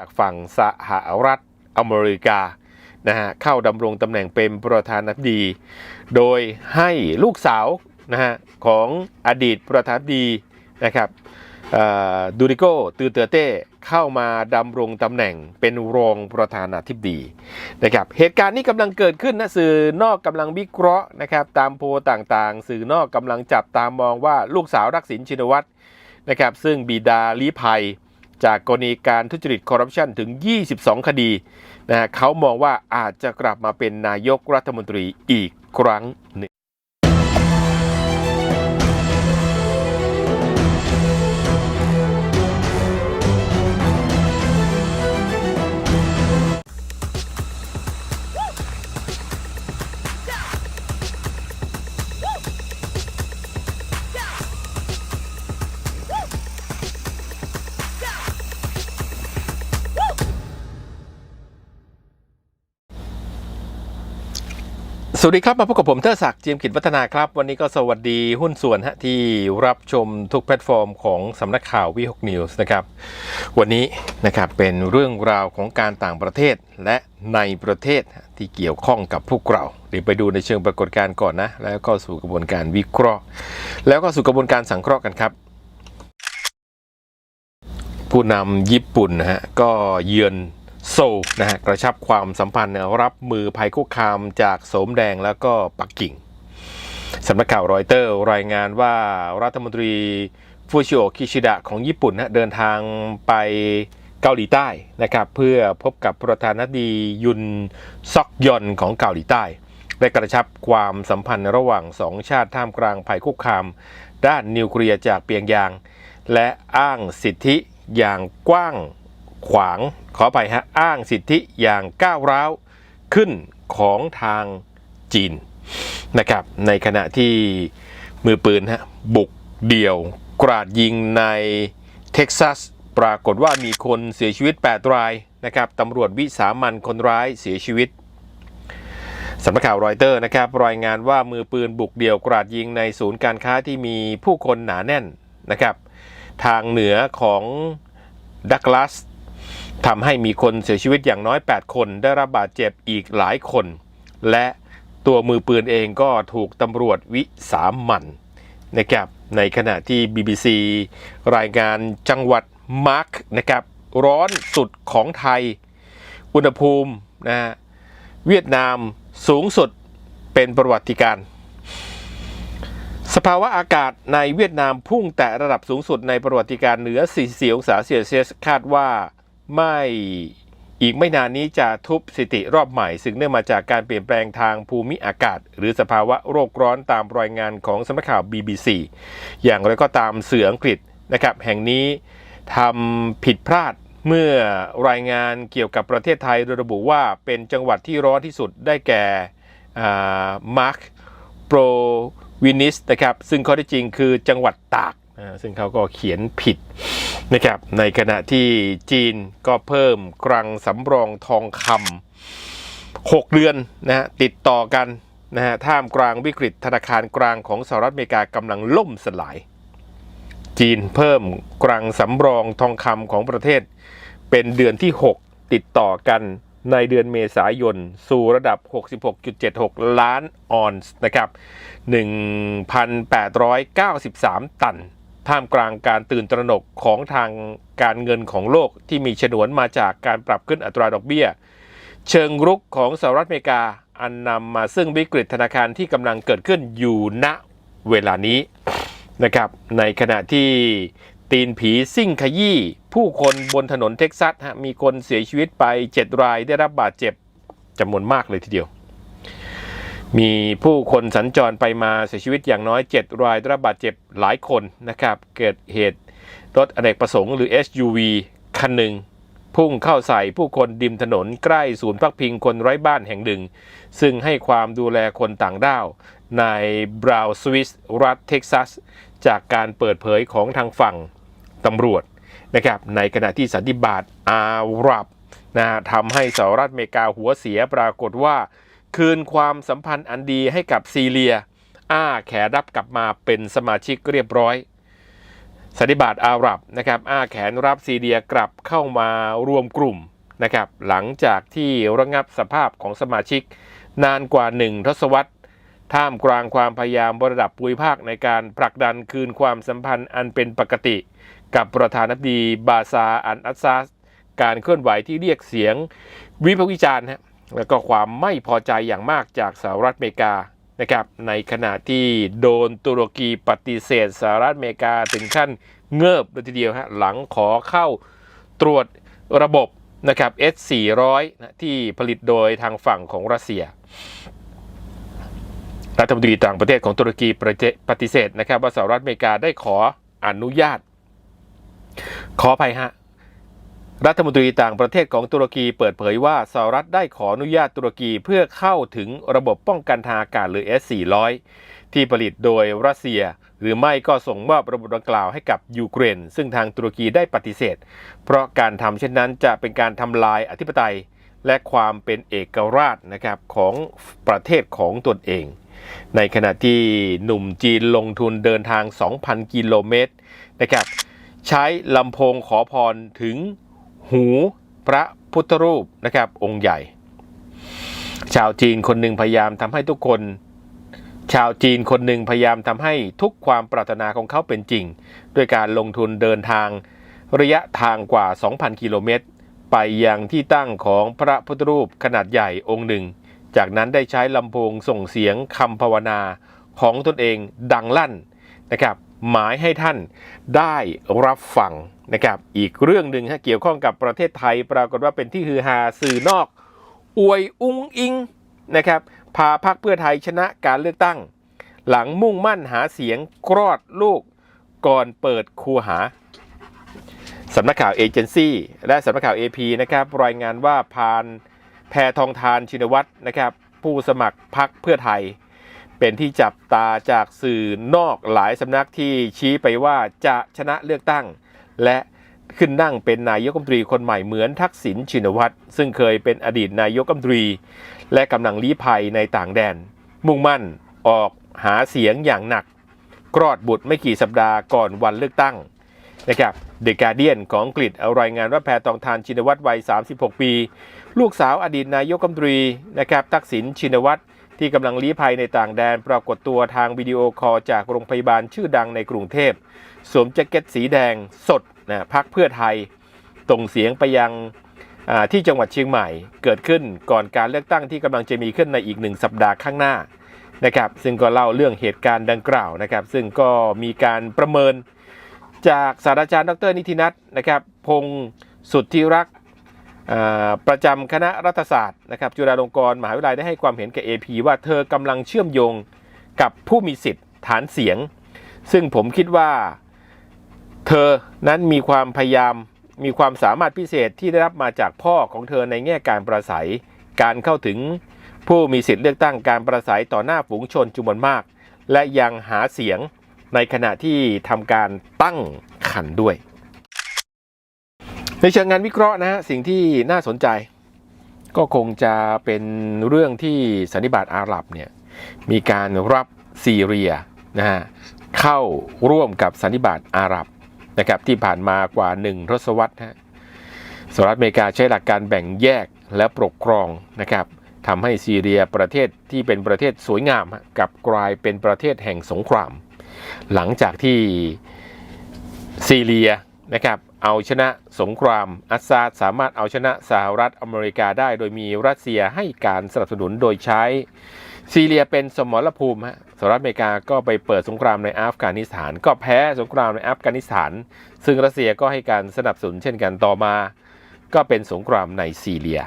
จากฝั่งสหรัฐอเมริกานะฮะเข้าดำรงตำแหน่งเป็นประธานาธิบดี โดยให้ลูกสาวนะฮะของอดีตประธานาธิบดีนะครับดูริโกตือเตอเต้เข้ามาดำรงตำแหน่งเป็นรองประธานาธิบดีนะครับเหตุการณ์นี้กำลังเกิดขึ้นนะสื่อนอกกำลังวิเคราะห์นะครับตามโพลต่างๆ สื่อนอกกำลังจับตามองว่าลูกสาวทักษิณชินวัตรนะครับซึ่งบิดาลี้ภัย จากกรณีการทุจริตคอร์รัปชันถึง 22 คดีนะฮะเขามองว่าอาจจะกลับมาเป็นนายกรัฐมนตรีอีกครั้งหนึ่ง สวัสดีครับ มาพบกับผมเทอศักดิ์เจียมกิจวัฒนาครับ วันนี้ก็สวัสดีหุ้นส่วนฮะที่รับชมทุกแพลตฟอร์มของสำนักข่าววิหกนิวส์นะครับ วันนี้นะครับเป็นเรื่องราวของการต่างประเทศและในประเทศที่เกี่ยวข้องกับพวกเราเดี๋ยวไปดูในเชิงปรากฏการณ์ก่อนนะ แล้วก็สู่กระบวนการวิเคราะห์ แล้วก็สู่กระบวนการสังเคราะห์กันครับ ผู้นำญี่ปุ่นนะฮะก็เยือน โซนะฮะกระชับความสัมพันธ์รับมือภัยคุกคามจากโสมแดงแล้วก็ปักกิ่งสำนักข่าวรอยเตอร์รายงานว่ารัฐมนตรีฟูชิโอคิชิดะของญี่ปุ่นนะเดินทางไปเกาหลีใต้นะครับเพื่อพบกับประธานาธิบดียุนซอกยอนของเกาหลีใต้ได้กระชับความสัมพันธ์ระหว่างสองชาติท่ามกลางภัยคุกคาม ด้านนิวเคลียร์จากเปียงยาง และอ้างสิทธิอย่างกว้าง ขวางขอไปฮะอ้างสิทธิอย่างก้าวร้าวขึ้นของทางจีนนะครับในขณะที่มือปืนฮะบุกเดี่ยวกราดยิงในเท็กซัสปรากฏว่ามีคนเสียชีวิต 8 รายนะครับตำรวจวิสามันคนร้ายเสียชีวิตสำนักข่าวรอยเตอร์นะครับรายงานว่ามือปืนบุกเดี่ยวกราดยิงในศูนย์การค้าที่มีผู้คนหนาแน่นนะครับทางเหนือของดักลัส ทำให้มีคนเสียชีวิตอย่างน้อย 8 คนได้รับบาดเจ็บอีกหลายคน และตัวมือปืนเองก็ถูกตำรวจวิสามันนะครับในขณะที่ BBC รายงานจังหวัดมาร์กนะครับร้อนสุดของไทย อุณหภูมินะฮะเวียดนามสูงสุดเป็นประวัติการณ์สภาวะอากาศในเวียดนามพุ่งแตะระดับสูงสุดในประวัติการณ์เหนือ 44 องศาเซลเซียสคาดว่า ไม่อีกไม่นานนี้จะทุบสถิติรอบใหม่ ซึ่งเนื่องมาจากการเปลี่ยนแปลงทางภูมิอากาศ หรือสภาวะโรคร้อนตามรายงานของสำนักข่าว BBC อย่างไรก็ตามเสืออังกฤษนะครับ แห่งนี้ทำผิดพลาดเมื่อรายงานเกี่ยวกับประเทศไทยโดยระบุว่าเป็นจังหวัดที่ร้อนที่สุดได้แก่มาร์คโปรวินิสนะครับ ซึ่งข้อที่จริงคือจังหวัดตาก ซึ่งเขาก็เขียนผิดนะครับในขณะที่จีนก็เพิ่มกรังสำรองทองคำ6เดือนนะฮะติดต่อกันนะฮะท่ามกลางวิกฤตธนาคารกลางของสหรัฐอเมริกากำลังล่มสลาย จีนเพิ่มกรังสำรองทองคำของประเทศ เป็นเดือนที่ 6 ติดต่อกันในเดือนเมษายน สู่ระดับ 66.76 ล้านออนซ์นะครับ 1,893 ตัน ท่ามกลางการตื่นตระหนกของทางการเงินของโลกที่มีฉนวนมาจากการปรับขึ้นอัตราดอกเบี้ย เชิงรุกของสหรัฐอเมริกาอันนำมาซึ่งวิกฤตธนาคารที่กำลังเกิดขึ้นอยู่ณเวลานี้นะครับในขณะที่ตีนผีซิ่งขยี้ผู้คนบนถนนเท็กซัสฮะมีคนเสียชีวิตไป 7 รายได้รับบาดเจ็บจำนวนมากเลยทีเดียว มีผู้คนสัญจรไปมาเสียชีวิตอย่างน้อย 7 รายได้รับบาดเจ็บหลายคนนะครับ เกิดเหตุรถอเนกประสงค์หรือ SUV คันหนึ่ง พุ่งเข้าใส่ผู้คนดิมถนนใกล้ศูนย์พักพิงคนไร้บ้านแห่งหนึ่ง ซึ่งให้ความดูแลคนต่างด้าว ในบราวน์สวิสรัฐเท็กซัส จากการเปิดเผยของทางฝั่งตำรวจนะครับในขณะที่สันติบาตอาหรับนะทำให้สหรัฐอเมริกาหัวเสียปรากฏว่า คืนความสัมพันธ์อันดีให้กับซีเรีย อ้าแขรับกลับมาเป็นสมาชิกเรียบร้อยสันนิบาตอาหรับนะครับอ้าแขนรับซีเรียกลับเข้ามารวมกลุ่มนะครับหลังจากที่ระงับสภาพของสมาชิก นานกว่าหนึ่งทศวรรษ ท่ามกลางความพยายามระดับภูมิภาคในการผลักดันคืนความสัมพันธ์อันเป็นปกติ กับประธานาธิบดีบาซาอันอัสซาส การเคลื่อนไหวที่เรียกเสียงวิพากษ์วิจารณ์ฮะ แล้วก็ความไม่พอใจอย่างมากจากสหรัฐอเมริกานะครับในขณะที่โดนตุรกีปฏิเสธสหรัฐอเมริกาถึงขั้นเงิบเลยทีเดียวฮะหลังขอเข้าตรวจระบบนะครับ S400 นะที่ผลิตโดยทางฝั่งของรัสเซีย รัฐมนตรีต่างประเทศของตุรกีประเจปฏิเสธนะครับว่าสหรัฐอเมริกาได้ขออนุญาต ขออภัยฮะ รัฐมนตรีต่างประเทศของตุรกีเปิดเผยว่าสหรัฐได้ขออนุญาตตุรกีเพื่อเข้าถึงระบบป้องกันทางอากาศหรือ S400 ที่ผลิตโดยรัสเซีย หรือไม่ก็ส่งมอบระบบดังกล่าวให้กับยูเครน ซึ่งทางตุรกีได้ปฏิเสธ เพราะการทำเช่นนั้นจะเป็นการทำลายอธิปไตย และความเป็นเอกราชนะครับของประเทศของตนเอง ในขณะที่หนุ่มจีนลงทุนเดินทาง 2,000 กิโลเมตรนะครับใช้ลำโพงขอพรถึง หูพระพุทธรูปนะครับองค์ใหญ่ ชาวจีนคนหนึ่งพยายามทำให้ทุกคน ชาวจีนคนหนึ่งพยายามทำให้ทุกความปรารถนาของเขาเป็นจริง ด้วยการลงทุนเดินทางระยะทางกว่า 2,000 กิโลเมตร ไปยังที่ตั้งของพระพุทธรูปขนาดใหญ่องค์หนึ่ง จากนั้นได้ใช้ลำโพงส่งเสียงคำภาวนาของตนเองดังลั่นนะครับ หมายให้ท่านได้รับฟังนะครับ อีกเรื่องหนึ่งฮะเกี่ยวข้องกับประเทศไทย ปรากฏว่าเป็นที่ฮือฮาสื่อนอก อวยอุ้งอิงนะครับพาพรรคเพื่อไทยชนะการเลือกตั้ง หลังมุ่งมั่นหาเสียงคลอดลูกก่อนเปิดคูหาสำนักข่าวเอเจนซี่และสำนักข่าว AP นะครับรายงานว่าพานแพทองทานชินวัตรนะครับผู้สมัครพรรคเพื่อไทย เป็นที่จับตาจากสื่อนอกหลายสำนักที่ชี้ไปว่าจะชนะเลือกตั้ง และขึ้นนั่งเป็นนายกรัฐมนตรีคนใหม่เหมือนทักษิณชินวัตรซึ่งเคยเป็นอดีตนายกรัฐมนตรี และกำลังลี้ภัยในต่างแดน มุ่งมั่นออกหาเสียงอย่างหนักกรอดบุตรไม่กี่สัปดาห์ก่อนวันเลือกตั้งนะครับเดอะการเดียนของอังกฤษเอารายงานว่าแพทองทานชินวัตรวัย 36 ปี ลูกสาวอดีตนายกรัฐมนตรีนะครับทักษิณชินวัตร ที่กำลังลี้ภัยในต่างแดนปรากฏตัวทางวิดีโอคอลจากโรงพยาบาลชื่อดังในกรุงเทพสวมแจ็คเก็ตสีแดงสดนะพักเพื่อไทยตรงเสียงไปยังที่จังหวัดเชียงใหม่เกิดขึ้นก่อนการเลือกตั้งที่กำลังจะมีขึ้นในอีกหนึ่งสัปดาห์ข้างหน้านะครับซึ่งก็เล่าเรื่องเหตุการณ์ดังกล่าวนะครับ ซึ่งก็มีการประเมินจากศาสตราจารย์ดรนิตินัทนะครับพงศ์สุทธิรักษ์ ประจำคณะรัฐศาสตร์นะครับจุฬาลงกรณ์มหาวิทยาลัยได้ให้ความเห็นกับ AP ว่าเธอกำลังเชื่อมโยงกับผู้มีสิทธิ์ฐานเสียง ซึ่งผมคิดว่าเธอนั้นมีความพยายามมีความสามารถพิเศษที่ได้รับมาจากพ่อของเธอในแง่การประสัย การเข้าถึงผู้มีสิทธิ์เลือกตั้งการประสัยต่อหน้าฝูงชนจำนวนมาก และยังหาเสียงในขณะที่ทำการตั้งขันด้วย ในเชิงงานวิเคราะห์นะฮะสิ่งที่น่าสนใจ ก็คงจะเป็นเรื่องที่สันนิบาตอาหรับเนี่ยมีการรับซีเรียนะฮะเข้าร่วมกับสันนิบาตอาหรับนะครับที่ผ่านมากว่าหนึ่งทศวรรษฮะสหรัฐอเมริกาใช้หลักการแบ่งแยกและปกครองนะครับทำให้ซีเรียประเทศที่เป็นประเทศสวยงามกับกลายเป็นประเทศแห่งสงคราม หลังจากที่ซีเรียนะครับ เอาชนะสงคราม อัสซาดสามารถเอาชนะสหรัฐอเมริกาได้ โดยมีรัสเซียให้การสนับสนุนโดยใช้ซีเรียเป็นสมรภูมิฮะสหรัฐอเมริกาก็ไปเปิดสงครามในอัฟกานิสถาน ก็แพ้สงครามในอัฟกานิสถาน ซึ่งรัสเซียก็ให้การสนับสนุนเช่นกันต่อมา ก็เป็นสงครามในซีเรีย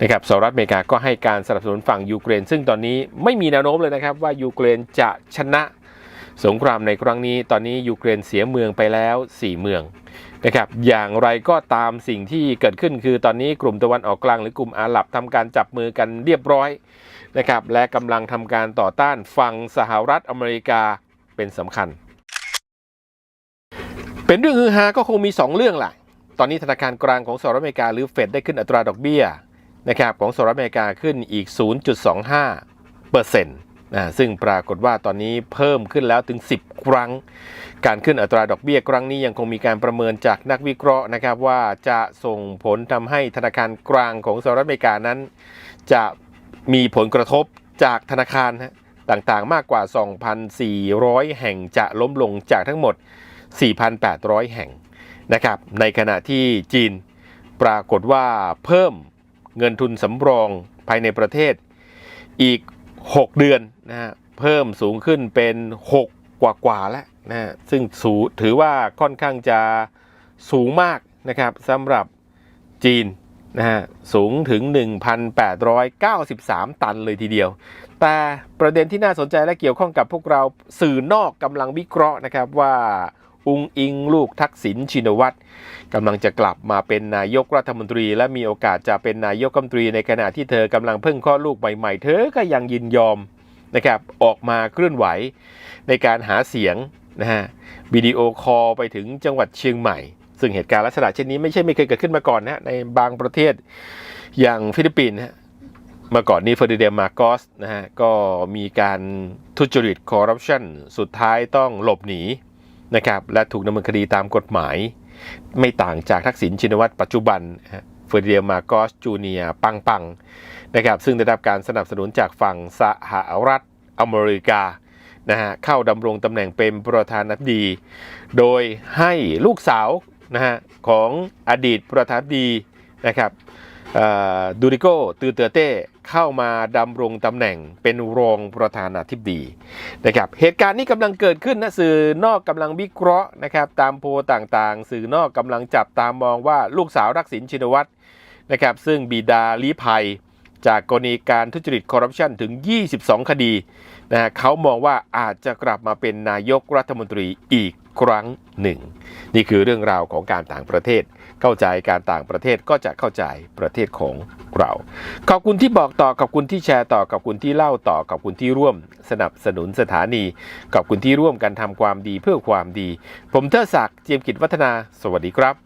นะครับสหรัฐอเมริกาก็ให้การสนับสนุนฝั่งยูเครน ซึ่งตอนนี้ไม่มีแนวโน้มเลยนะครับว่ายูเครนจะชนะ สงครามในครั้งนี้ตอนนี้ยูเครนเสียเมืองไปแล้ว 4 เมืองนะครับอย่างไรก็ตามสิ่งที่เกิดขึ้นคือตอนนี้กลุ่มตะวันออกกลางหรือกลุ่มอาหรับทำการจับมือกันเรียบร้อยนะครับและกำลังทำการต่อต้านฝั่งสหรัฐอเมริกาเป็นสำคัญ เป็นเรื่องฮือฮาก็คงมี 2 เรื่องแหละตอนนี้ธนาคารกลางของสหรัฐอเมริกาหรือเฟดได้ขึ้นอัตราดอกเบี้ยนะครับของสหรัฐอเมริกาขึ้นอีก 0.25เปอร์เซ็นต์ ซึ่งปรากฏว่าตอนนี้เพิ่มขึ้นแล้วถึง 10 ครั้ง การขึ้นอัตราดอกเบี้ยครั้งนี้ยังคงมีการประเมินจากนักวิเคราะห์นะครับว่าจะส่งผลทำให้ธนาคารกลางของสหรัฐอเมริกานั้น จะมีผลกระทบจากธนาคารต่างๆ มากกว่า 2,400 แห่งจะล้มลงจากทั้งหมด 4,800 แห่งนะครับในขณะที่จีนปรากฏว่าเพิ่มเงินทุนสำรองภายในประเทศอีก 6 เดือนนะฮะเพิ่มสูงขึ้นเป็น 6 กว่ากว่าๆแล้วนะฮะซึ่งสูถือว่าค่อนข้างจะสูงมากนะครับสำหรับจีนนะฮะสูงถึง 1,893 ตันเลยทีเดียว แต่ประเด็นที่น่าสนใจและเกี่ยวข้องกับพวกเราสื่อนอกกำลังวิเคราะห์นะครับว่า อุงอิง ลูกทักษิณชินวัตรกำลังจะกลับมาเป็นนายกรัฐมนตรี และมีโอกาสจะเป็นนายกรัฐมนตรีในขณะที่เธอกำลังเพิ่งคลอดลูกใหม่ๆ เธอก็ยังยินยอมนะครับออกมาเคลื่อนไหวในการหาเสียงนะฮะวิดีโอคอลไปถึงจังหวัดเชียงใหม่ ซึ่งเหตุการณ์ลักษณะเช่นนี้ไม่ใช่ไม่เคยเกิดขึ้นมาก่อนนะในบางประเทศอย่างฟิลิปปินส์เมื่อก่อนนี้เฟอร์ดิเดมาโกสนะฮะก็มีการทุจริตคอร์รัปชันสุดท้ายต้องหลบหนี นะครับและถูกดำเนินคดีตามกฎหมาย ไม่ต่างจากทักษิณชินวัตรปัจจุบันเฟอร์ดิเดมาโกสจูเนียปังปังนะครับซึ่งได้รับการสนับสนุนจากฝั่งสหรัฐอเมริกานะฮะเข้าดำรงตำแหน่งเป็นประธานาธิบดี โดยให้ลูกสาวนะฮะของอดีตประธานาธิบดีนะครับ ดูริโกตือเตอเต้เข้ามาดำรงตำแหน่งเป็นรองประธานาธิบดีนะครับเหตุการณ์นี้กำลังเกิดขึ้นนะสื่อนอกกำลังวิเคราะห์นะครับตามโพลต่างๆ สื่อนอกกำลังจับตามมองว่าลูกสาวทักษิณชินวัตรนะครับซึ่งบิดาลี้ภัยจากกรณีการทุจริตคอร์รัปชันถึง 22 คดีนะฮะเขามองว่าอาจจะกลับมาเป็นนายกรัฐมนตรีอีกครั้งหนึ่ง นี่คือเรื่องราวของการต่างประเทศ เข้าใจการต่างประเทศก็จะเข้าใจประเทศของเรา ขอบคุณที่บอกต่อขอบคุณที่แชร์ต่อขอบคุณที่เล่าต่อขอบคุณที่ร่วม สนับสนุนสถานีขอบคุณที่ร่วมกันทำความดีเพื่อความดี ผมเทอศักดิ์เจียมกิจวัฒนา สวัสดีครับ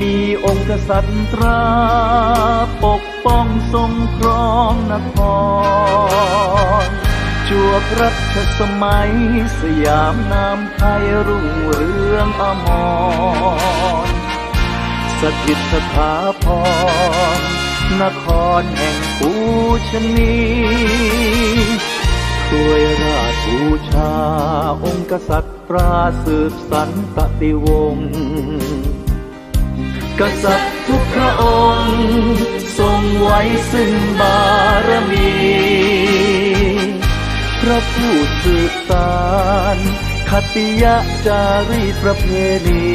มีองค์กษัตริย์ตราปกป้องทรงครองนครจวบรัชสมัย สยามนามไทยรุ่งเรืองอมรสถิตสถาพรนครแห่งปูชนีช่วยราชบูชา องค์กษัตริย์ตราสืบสันตติวงศ์ กษัตริย์ทุกพระองค์ ทรงไว้ซึ่งบารมี พระผู้สืบสารคติยะจารีประเพณี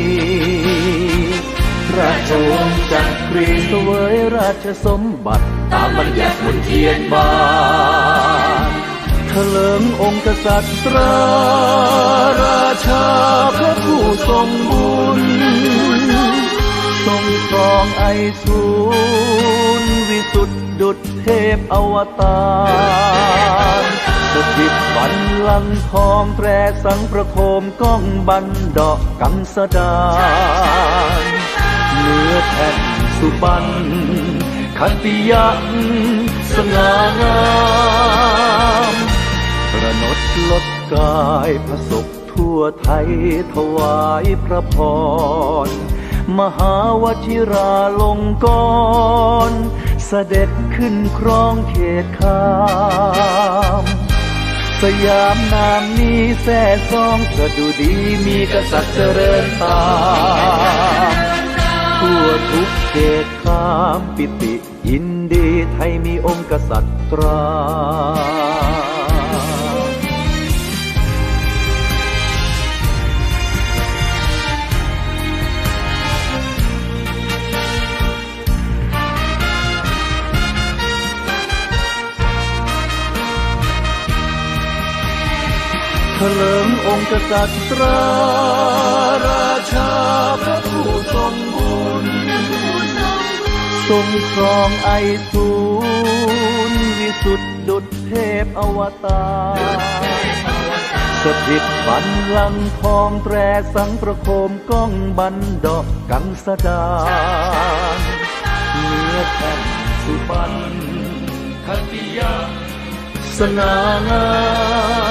ราชวงศ์จักรีเสวยราชสมบัติ ตามบัญญัติมนเทียนบานเถลิงองค์กษัตริย์ตราราชาพระผู้ทรงบุญ ทรงครองไอสูรวิสุทธดุจเทพอวตารสถิตบันลังทองแตรสังประโคมก้องบันดอกกังสดานเนื้อแผ่นสุบันขันติยักสง่างามประนดลดกายพระศกทั่วไทยถวายพระพร มหาวชิราลงกรณเสด็จขึ้นครองเขตขามสยามนามนี้แท่ซองสะดุดีมีกษัตริย์เจริญตามทั่วทุกเขตขามปิติยินดีไทยมีองค์กษัตริย์ตรา ถลิงองค์กษัตราราชาพระผู้ทรงบุญทรงครองไอทูลวิสุทธิดุจเทพอวตารสถิตบันลังทองแตรสังประโคมก้องบันดอกกังสดาเนื้อแผ่นสุพรรณคติยาสง่างาม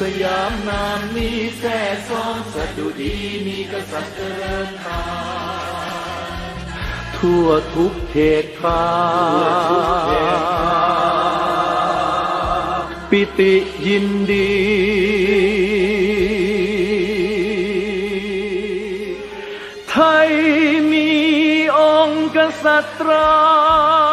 สยามนามนี้แท้ซ้องสดุดีมีกษัตริย์เจริญตาทั่วทุกเขตขาปิติยินดี ไทยมีองค์กษัตรา